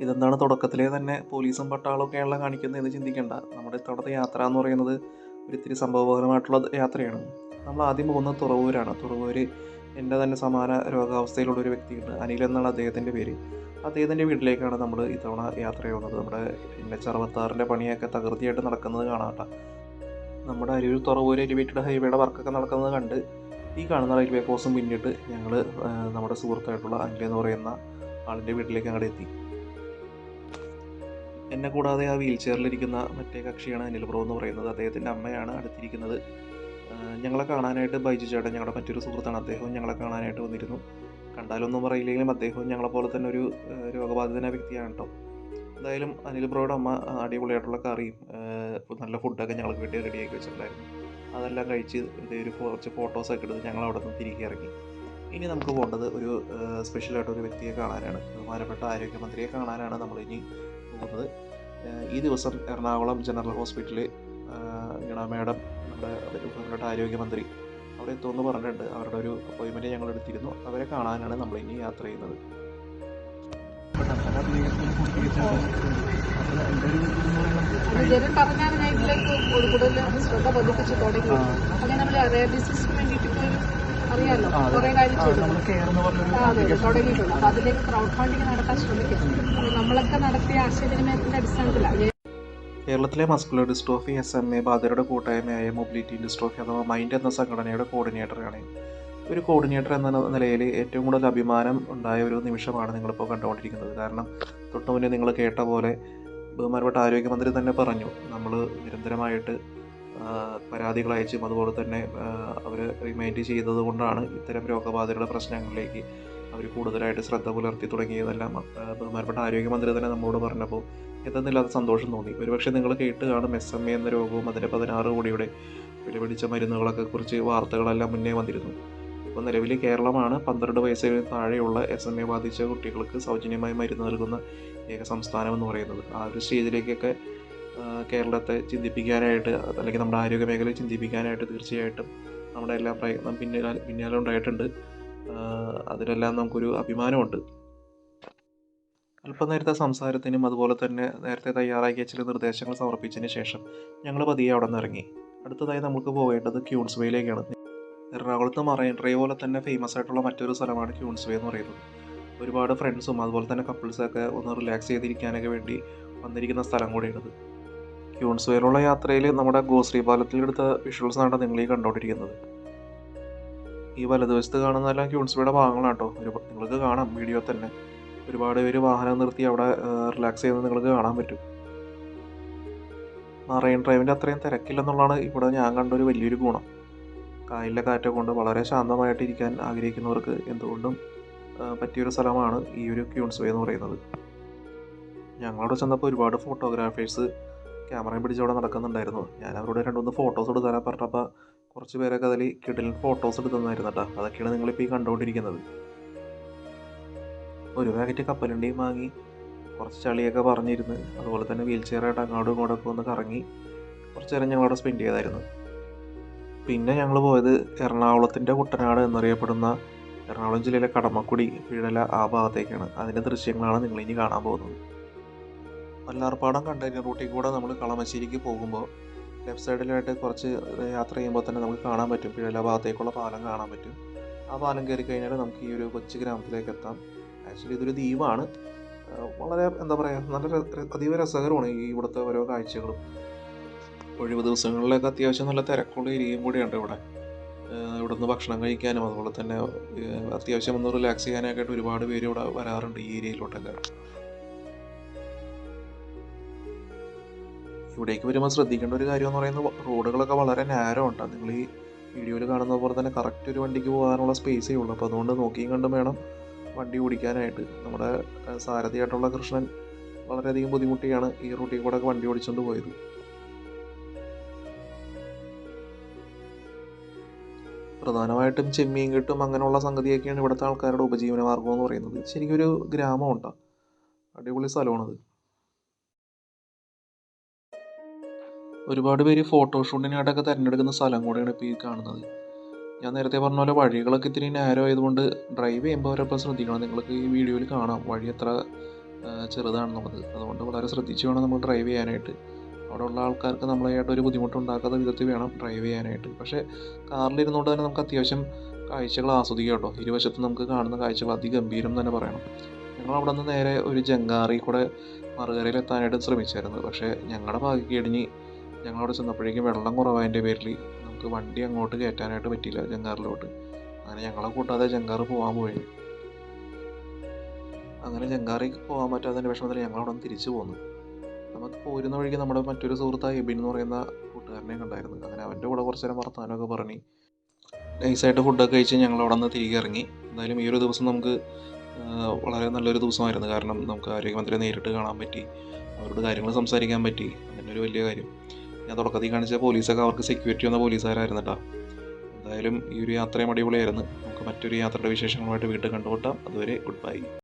ഇതെന്താണ് തുടക്കത്തിലേ തന്നെ പോലീസും പട്ടാളമൊക്കെയാണല്ലോ കാണിക്കുന്നത് എന്ന് ചിന്തിക്കേണ്ട. നമ്മുടെ ഇത്തവണത്തെ യാത്ര എന്ന് പറയുന്നത് ഒരു ഇത്തിരി സംഭവപരമായിട്ടുള്ള യാത്രയാണ്. നമ്മൾ ആദ്യം പോകുന്നത് തുറവൂരാണ്. തുറവൂര് എന്റെ തന്നെ സമാന രോഗാവസ്ഥയിലുള്ള ഒരു വ്യക്തിയുണ്ട്. അനിൽ എന്നാണ് അദ്ദേഹത്തിന്റെ പേര്. അദ്ദേഹത്തിന്റെ വീട്ടിലേക്കാണ് നമ്മൾ ഇത്തവണ യാത്ര ചെയ്യുന്നത് നമ്മുടെ എൻ എച്ച് അറുപത്താറിന്റെ പണിയൊക്കെ തകൃതിയായിട്ട് നടക്കുന്നത് കാണാട്ട നമ്മുടെ അരൂർ തുറവൂർ എലിവേറ്റഡ് ഹൈവേയുടെ വർക്കൊക്കെ നടക്കുന്നത് കണ്ട് ഈ കാണുന്ന റെയിൽവേ ക്രോസും പിന്നിട്ട് ഞങ്ങൾ നമ്മുടെ സുഹൃത്തായിട്ടുള്ള അനിൽ എന്ന് പറയുന്ന ആളിന്റെ വീട്ടിലേക്ക് അങ്ങോട്ട് എത്തി. എന്നെ കൂടാതെ ആ വീൽ ചെയറിലിരിക്കുന്ന മറ്റേ കക്ഷിയാണ് അനിൽ ബ്രോ എന്ന് പറയുന്നത്. അദ്ദേഹത്തിന്റെ അമ്മയാണ് അടുത്തിരിക്കുന്നത്. ഞങ്ങളെ കാണാനായിട്ട് ബൈജു ചേട്ടൻ ഞങ്ങളുടെ മറ്റൊരു സുഹൃത്താണ്. അദ്ദേഹവും ഞങ്ങളെ കാണാനായിട്ട് വന്നിരുന്നു. കണ്ടാലൊന്നും പറയില്ലെങ്കിലും അദ്ദേഹവും ഞങ്ങളെപ്പോലെ തന്നെ ഒരു രോഗബാധിതനായ വ്യക്തിയാണ് കേട്ടോ. എന്തായാലും അനിൽ ബ്രോയുടെ അമ്മ അടിപൊളിയായിട്ടുള്ള കറിയും നല്ല ഫുഡൊക്കെ ഞങ്ങൾക്ക് വേണ്ടി റെഡിയാക്കി വെച്ചിട്ടുണ്ടായിരുന്നു. അതെല്ലാം കഴിച്ച് ഒരു കുറച്ച് ഫോട്ടോസൊക്കെ എടുത്ത് ഞങ്ങൾ അവിടെ നിന്ന് തിരികെ ഇറങ്ങി. ഇനി നമുക്ക് പോകേണ്ടത് ഒരു സ്പെഷ്യലായിട്ട് ഒരു വ്യക്തിയെ കാണാനാണ്. ബഹുമാനപ്പെട്ട ആരോഗ്യമന്ത്രിയെ കാണാനാണ് നമ്മൾ ഏഹ് ഈ ദിവസം എറണാകുളം ജനറൽ ഹോസ്പിറ്റലിൽ ഇണ മാഡം നമ്മുടെ ബഹുമാനപ്പെട്ട ആരോഗ്യമന്ത്രി അവിടെ എത്തുമെന്ന് പറഞ്ഞിട്ടുണ്ട്. അവരുടെ ഒരു അപ്പോയിൻമെന്റ് ഞങ്ങൾ എടുത്തിരുന്നു. അവരെ കാണാനാണ് നമ്മൾ ഇനി യാത്ര ചെയ്യുന്നത്. ശ്രദ്ധ പതിപ്പിച്ചു തുടങ്ങി. അങ്ങനെ നമ്മൾ റെയർ ഡിസീസിന് വേണ്ടിയിട്ട് കുറേ തുടങ്ങിയിട്ടുണ്ട്. അതിലേക്ക് ക്രൗഡ് ഫണ്ടിങ് നടത്താൻ ശ്രമിക്കും. നമ്മളൊക്കെ നടത്തിയ ആശയവിനിമയത്തിന്റെ അടിസ്ഥാനത്തിലാണ് കേരളത്തിലെ muscular dystrophy S M A ബാധിതരുടെ കൂട്ടായ്മയായ മൊബിലിറ്റി ഡിസ്ട്രോഫി അഥവാ മൈൻഡ് എന്ന സംഘടനയുടെ കോർഡിനേറ്ററാണ് ഒരു കോർഡിനേറ്റർ എന്ന നിലയിൽ ഏറ്റവും കൂടുതൽ അഭിമാനം ഉണ്ടായ ഒരു നിമിഷമാണ് നിങ്ങളിപ്പോൾ കണ്ടുകൊണ്ടിരിക്കുന്നത്. കാരണം തൊട്ടു മുന്നേ നിങ്ങൾ കേട്ട പോലെ ബഹുമാനപ്പെട്ട ആരോഗ്യമന്ത്രി തന്നെ പറഞ്ഞു നമ്മൾ നിരന്തരമായിട്ട് പരാതികൾ അയച്ചും അതുപോലെ തന്നെ അവർ റിമൈൻഡ് ചെയ്തത് കൊണ്ടാണ് ഇത്തരം രോഗബാധയുടെ പ്രശ്നങ്ങളിലേക്ക് അവർ കൂടുതലായിട്ട് ശ്രദ്ധ പുലർത്തി തുടങ്ങിയതെല്ലാം ബഹുമാനപ്പെട്ട ആരോഗ്യമന്ത്രി തന്നെ നമ്മളോട് പറഞ്ഞപ്പോൾ എന്തെന്നില്ലാത്ത സന്തോഷം തോന്നി. ഒരുപക്ഷെ നിങ്ങൾ കേട്ട് കാണും എസ് എം എ എന്ന രോഗവും അതിന്റെ പതിനാറ് കോടിയുടെ വിലപിടിച്ച മരുന്നുകളൊക്കെ കുറിച്ച് വാർത്തകളെല്ലാം മുന്നേ വന്നിരുന്നു. ഇപ്പോൾ നിലവിൽ കേരളമാണ് പന്ത്രണ്ട് വയസ്സിന് താഴെയുള്ള എസ് എം എ ബാധിച്ച കുട്ടികൾക്ക് സൗജന്യമായി മരുന്ന് നൽകുന്ന ഏക സംസ്ഥാനം എന്ന് പറയുന്നത്. ആ ഒരു സ്റ്റേജിലേക്കൊക്കെ കേരളത്തെ ചിന്തിപ്പിക്കാനായിട്ട് അല്ലെങ്കിൽ നമ്മുടെ ആരോഗ്യ മേഖലയെ ചിന്തിപ്പിക്കാനായിട്ട് തീർച്ചയായിട്ടും നമ്മുടെ എല്ലാ പ്രയത്നം പിന്നെ പിന്നാലെ ഉണ്ടായിട്ടുണ്ട്. അതിലെല്ലാം നമുക്കൊരു അഭിമാനമുണ്ട്. അല്പം നേരത്തെ സംസാരത്തിനും അതുപോലെ തന്നെ നേരത്തെ തയ്യാറാക്കിയ ചില നിർദ്ദേശങ്ങൾ സമർപ്പിച്ചതിന് ശേഷം ഞങ്ങൾ പതിയെ അവിടെ നിന്ന് ഇറങ്ങി. അടുത്തതായി നമുക്ക് പോകേണ്ടത് ക്യൂൺസ് വേയിലേക്കാണ് എറണാകുളത്ത് മറൈൻ ഡ്രൈവ് പോലെ തന്നെ ഫേമസ് ആയിട്ടുള്ള മറ്റൊരു സ്ഥലമാണ് ക്യൂൺസ് വേ എന്ന് പറയുന്നത്. ഒരുപാട് ഫ്രണ്ട്സും അതുപോലെ തന്നെ കപ്പിൾസൊക്കെ ഒന്ന് റിലാക്സ് ചെയ്തിരിക്കാനൊക്കെ വേണ്ടി വന്നിരിക്കുന്ന സ്ഥലം കൂടിയാണിത്. ക്യൂൺസ് വേയിലുള്ള യാത്രയിൽ നമ്മുടെ ഗോശ്രീ വിഷ്വൽസ് ആണ് നിങ്ങൾ ഈ കണ്ടുകൊണ്ടിരിക്കുന്നത് ഈ വലതുവശത്ത് കാണുന്നതെല്ലാം ക്യൂൺസ് വേയുടെ ഭാഗങ്ങളാണ് കേട്ടോ ഒരു നിങ്ങൾക്ക് കാണാം വീഡിയോ തന്നെ. ഒരുപാട് പേര് വാഹനം നിർത്തി അവിടെ റിലാക്സ് ചെയ്യുന്നത് നിങ്ങൾക്ക് കാണാൻ പറ്റും. മറൈൻ ഡ്രൈവിന്റെ അത്രയും തിരക്കില്ലെന്നുള്ളതാണ് ഇവിടെ ഞാൻ കണ്ട ഒരു വലിയൊരു ഗുണം. കായലിലെ കാറ്റ കൊണ്ട് വളരെ ശാന്തമായിട്ട് ഇരിക്കാൻ ആഗ്രഹിക്കുന്നവർക്ക് എന്തുകൊണ്ടും പറ്റിയൊരു സ്ഥലമാണ് ഈ ഒരു ക്യൂൺസ് വേ എന്ന് പറയുന്നത്. ഞങ്ങളവിടെ ചെന്നപ്പോൾ ഒരുപാട് ഫോട്ടോഗ്രാഫേഴ്സ് ക്യാമറയും പിടിച്ച് അവിടെ നടക്കുന്നുണ്ടായിരുന്നു. ഞാൻ അവരോട് രണ്ടുമൂന്ന് ഫോട്ടോസ് എടുക്കാനാണ് പറഞ്ഞപ്പോൾ കുറച്ച് പേരൊക്കെ അതിൽ കിടലിൽ ഫോട്ടോസ് എടുത്തന്നായിരുന്നു കേട്ടോ. അതൊക്കെയാണ് നിങ്ങളിപ്പോൾ ഈ കണ്ടുകൊണ്ടിരിക്കുന്നത്. ഒരു പാക്കറ്റ് കപ്പലണ്ടിയും വാങ്ങി കുറച്ച് ചളിയൊക്കെ പറഞ്ഞിരുന്ന്. അതുപോലെ തന്നെ വീൽ ചെയറായിട്ട് അങ്ങോട്ടും ഇങ്ങോട്ടൊക്കെ ഒന്ന് കറങ്ങി കുറച്ച് നേരം ഞങ്ങളവിടെ സ്പെൻഡ് ചെയ്തായിരുന്നു. പിന്നെ ഞങ്ങൾ പോയത് എറണാകുളത്തിന്റെ കുട്ടനാട് എന്നറിയപ്പെടുന്ന എറണാകുളം ജില്ലയിലെ കടമക്കുടി പിഴല ആ ഭാഗത്തേക്കാണ്. അതിന്റെ ദൃശ്യങ്ങളാണ് നിങ്ങളിനി കാണാൻ പോകുന്നത്. വല്ലാർപ്പാടം കണ്ടെയ്നർ റൂട്ടിൽ കൂടെ നമ്മൾ കളമശ്ശേരിക്ക് പോകുമ്പോൾ ലെഫ്റ്റ് സൈഡിലായിട്ട് കുറച്ച് യാത്ര ചെയ്യുമ്പോൾ തന്നെ നമുക്ക് കാണാൻ പറ്റും. പിഴല ഭാഗത്തേക്കുള്ള പാലം കാണാൻ പറ്റും. ആ പാലം കയറി കഴിഞ്ഞാൽ നമുക്ക് ഈ ഒരു കൊച്ചു ഗ്രാമത്തിലേക്ക് എത്താം. ആക്ച്വലി ഇതൊരു ദ്വീപാണ്. വളരെ എന്താ പറയുക നല്ല അതീവ രസകരമാണ് ഈ ഇവിടുത്തെ ഓരോ കാഴ്ചകളും. ഒഴിവ് ദിവസങ്ങളിലൊക്കെ അത്യാവശ്യം നല്ല തിരക്കുള്ള ഏരിയയും കൂടിയുണ്ട് ഇവിടെ. ഇവിടുന്ന് ഭക്ഷണം കഴിക്കാനും അതുപോലെ തന്നെ അത്യാവശ്യം ഒന്ന് റിലാക്സ് ചെയ്യാനൊക്കെ ആയിട്ട് ഒരുപാട് പേര് ഇവിടെ വരാറുണ്ട് ഈ ഏരിയയിലോട്ടൊക്കെ. ഇവിടേക്ക് വരുമ്പോൾ ശ്രദ്ധിക്കേണ്ട ഒരു കാര്യം എന്ന് പറയുന്നത് റോഡുകളൊക്കെ വളരെ നാരോ ഉണ്ട്? നിങ്ങൾ ഈ വീഡിയോയിൽ കാണുന്ന പോലെ തന്നെ കറക്റ്റ് ഒരു വണ്ടിക്ക് പോകാനുള്ള സ്പേസേ ഉള്ളൂ. അപ്പോൾ അതുകൊണ്ട് നോക്കിയും കണ്ടും വേണം വണ്ടി ഓടിക്കാനായിട്ട്. നമ്മുടെ സാരഥിയായിട്ടുള്ള കൃഷ്ണൻ വളരെയധികം ബുദ്ധിമുട്ടിയാണ് ഈ റൂട്ടിൽ കൂടെ ഒക്കെ വണ്ടി ഓടിച്ചുകൊണ്ട് പോയത്. പ്രധാനമായിട്ടും ചെമ്മീൻ കിട്ടും അങ്ങനെയുള്ള സംഗതിയൊക്കെയാണ് ഇവിടുത്തെ ആൾക്കാരുടെ ഉപജീവന മാർഗം എന്ന് പറയുന്നത്. ശരിക്കും ഒരു ഗ്രാമമുണ്ട് അടിപൊളി സ്ഥലമാണത്. ഒരുപാട് പേര് ഫോട്ടോഷൂട്ടിനായിട്ടൊക്കെ തിരഞ്ഞെടുക്കുന്ന സ്ഥലം കൂടെയാണ് ഇപ്പോൾ ഈ കാണുന്നത്. ഞാൻ നേരത്തെ പറഞ്ഞ പോലെ വഴികളൊക്കെ ഇത്തിരി നാരോ ആയതുകൊണ്ട് ഡ്രൈവ് ചെയ്യുമ്പോൾ അവരപ്പോൾ ശ്രദ്ധിക്കണം. നിങ്ങൾക്ക് ഈ വീഡിയോയിൽ കാണാം. വഴി എത്ര ചെറുതാണെന്നുള്ളത്. അതുകൊണ്ട് വളരെ ശ്രദ്ധിച്ച് വേണം നമ്മൾ ഡ്രൈവ് ചെയ്യാനായിട്ട്. അവിടെ ഉള്ള ആൾക്കാർക്ക് നമ്മളായിട്ട് ഒരു ബുദ്ധിമുട്ടുണ്ടാക്കാത്ത വിധത്തിൽ വേണം ഡ്രൈവ് ചെയ്യാനായിട്ട്. പക്ഷേ കാറിലിരുന്നുകൊണ്ട് തന്നെ നമുക്ക് അത്യാവശ്യം കാഴ്ചകൾ ആസ്വദിക്കാം കേട്ടോ. ഇരുവശത്ത് നമുക്ക് കാണുന്ന കാഴ്ചകൾ അതിഗംഭീരം തന്നെ പറയണം. ഞങ്ങൾ അവിടെ നിന്ന് നേരെ ഒരു ജങ്കാറി കൂടെ മറുകരയിൽ എത്താനായിട്ട് ശ്രമിച്ചായിരുന്നു. പക്ഷേ ഞങ്ങളുടെ ഭാഗ്യക്കേടിഞ്ഞ് ഞങ്ങളവിടെ ചെന്നപ്പോഴേക്കും വെള്ളം കുറവായതിന്റെ പേരിൽ നമുക്ക് വണ്ടി അങ്ങോട്ട് കയറ്റാനായിട്ട് പറ്റിയില്ല ജങ്കാറിലോട്ട് അങ്ങനെ ഞങ്ങളെ കൂട്ടാതെ ജങ്കാറ് പോകാൻ പോയി. അങ്ങനെ ജങ്കാറിൽ പോകാൻ പറ്റാത്തതിന്റെ വിഷമത്തിൽ ഞങ്ങളവിടെ നിന്ന് തിരിച്ചു പോന്നു. നമുക്ക് പോരുന്ന വഴിക്ക് നമ്മുടെ മറ്റൊരു സുഹൃത്തായ എബിൻ എന്ന് പറയുന്ന കൂട്ടുകാരനെ കണ്ടായിരുന്നു. അങ്ങനെ അവന്റെ കൂടെ കുറച്ച് നേരം വർത്താനമൊക്കെ പറഞ്ഞ് നൈസായിട്ട് ഫുഡൊക്കെ കഴിച്ച് ഞങ്ങൾ അവിടെ നിന്ന് തിരികെ ഇറങ്ങി. എന്തായാലും ഈ ഒരു ദിവസം നമുക്ക് വളരെ നല്ലൊരു ദിവസമായിരുന്നു. കാരണം നമുക്ക് ആരോഗ്യമന്ത്രിയെ നേരിട്ട് കാണാൻ പറ്റി അവരോട് കാര്യങ്ങൾ സംസാരിക്കാൻ പറ്റി. അങ്ങനെ ഒരു വലിയ കാര്യം. ഞാൻ തുടക്കത്തിൽ കാണിച്ച പോലീസൊക്കെ അവർക്ക് സെക്യൂരിറ്റി വന്ന പോലീസുകാരായിരുന്നു കേട്ടോ എന്തായാലും ഈ ഒരു യാത്രയും അടിപൊളിയായിരുന്നു. നമുക്ക് മറ്റൊരു യാത്രയുടെ വിശേഷങ്ങളുമായിട്ട് വീണ്ടും കണ്ടുമുട്ടാം. അതുവരെ ഗുഡ് ബൈ